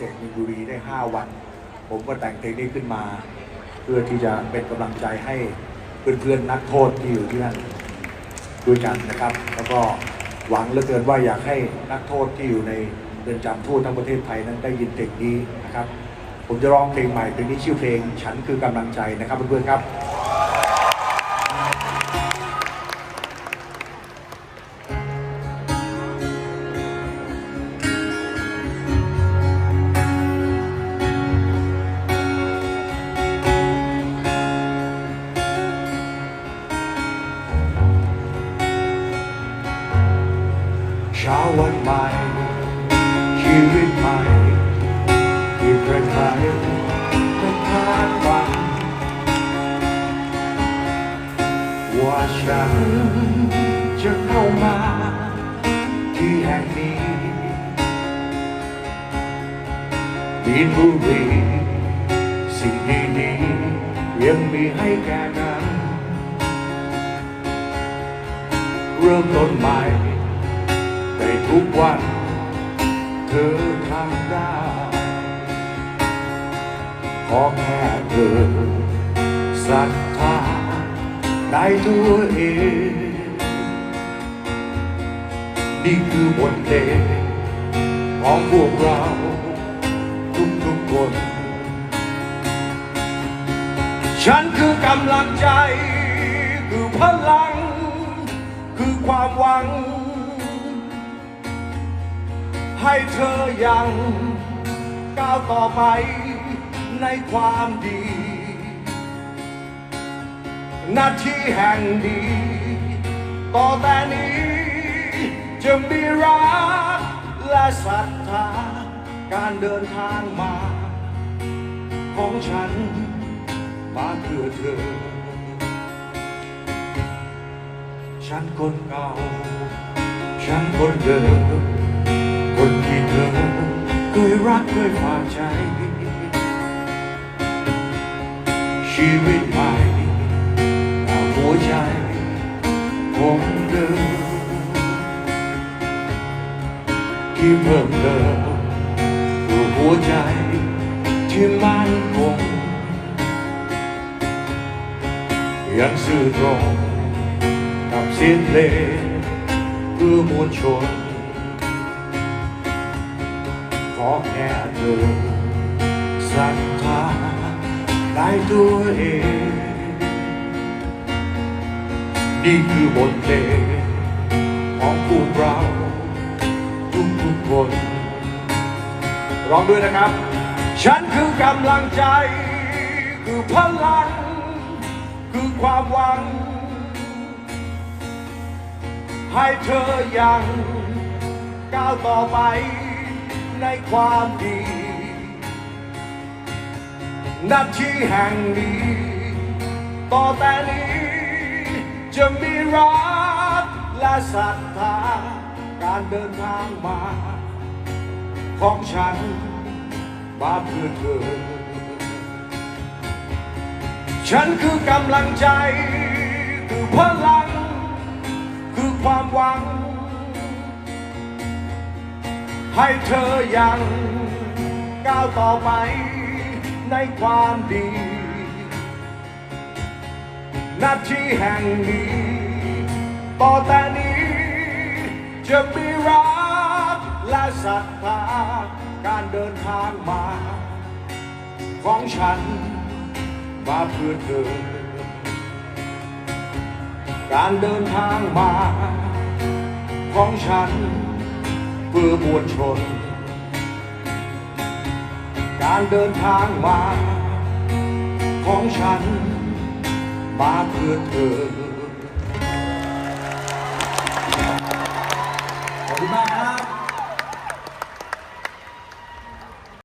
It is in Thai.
ษตรมีนบุรีได้ 5 วัน ผมก็แต่งเพลงนี้ขึ้นมา เพื่อที่จะเป็นกำลังใจให้เพื่อนๆนักโทษที่อยู่ที่นั่นด้วยกันนะครับ แล้วก็หวังเหลือเกินว่าอยากให้นักโทษที่อยู่ในเรือนจำทั่วทั้งประเทศไทยนั้นได้ยินเพลงนี้นะครับ ผมจะร้องเพลงใหม่เพลงนี้ชื่อเพลง ฉันคือกำลังใจนะครับเพื่อนๆครับ วันใหม่ ชีวิตใหม่ที่ใครใครๆต้องคาดหวังว่าฉันจะเข้ามาที่แห่งนี้มีบุรีสิ่งดีๆยังมีให้แก่กันเริ่มต้นใหม่ ในทุกวัน เธอทำได้ ขอแค่เธอศรัทธาในตัวเอง นี่คือบทเพลงของพวกเรา ทุกๆคน ฉันคือกำลังใจ คือพลัง คือความหวัง ให้เธอยังก้าวต่อไปในความดี หน้าที่แห่งดีต่อแต่นี้จะมีรักและศรัทธาการเดินทางมา ของฉันมาเพื่อเธอ ฉันคนเก่า ฉันคนเดิม เธอเคยรักเคยฝากใจ ชีวิตใหม่แต่หัวใจคงเดิมที่เพิ่มเติมคือหัวใจที่มั่นคงยังซื่อตรงกับเสียงเพลงเพื่อมวลชน อแค่เธอศรัทธาได้ตัวเอง นี่คือบทเพลงของพวกเราทุกทุกๆคนร้องด้วยนะครับ ฉันคือกำลังใจ คือพลัง คือความหวัง ให้เธอยังก้าวต่อไป ในความดีนาที่แห่งนี้ ต่อแต่นี้จะมีรักและศรัทธาการเดินทางมา ของฉันมาเพื่อเธอ ฉันคือกำลังใจ คือพลัง คือความหวัง ให้เธอยัง ก้าวต่อไปในความดีหน้าที่แห่งนี้ ต่อแต่นี้ จะมีรักและศรัทธาการเดินทางมา ของฉันมาเพื่อเธอ การเดินทางมา ของฉัน เพื่อมวลชน การเดินทางมา ของฉัน มาเพื่อเธอ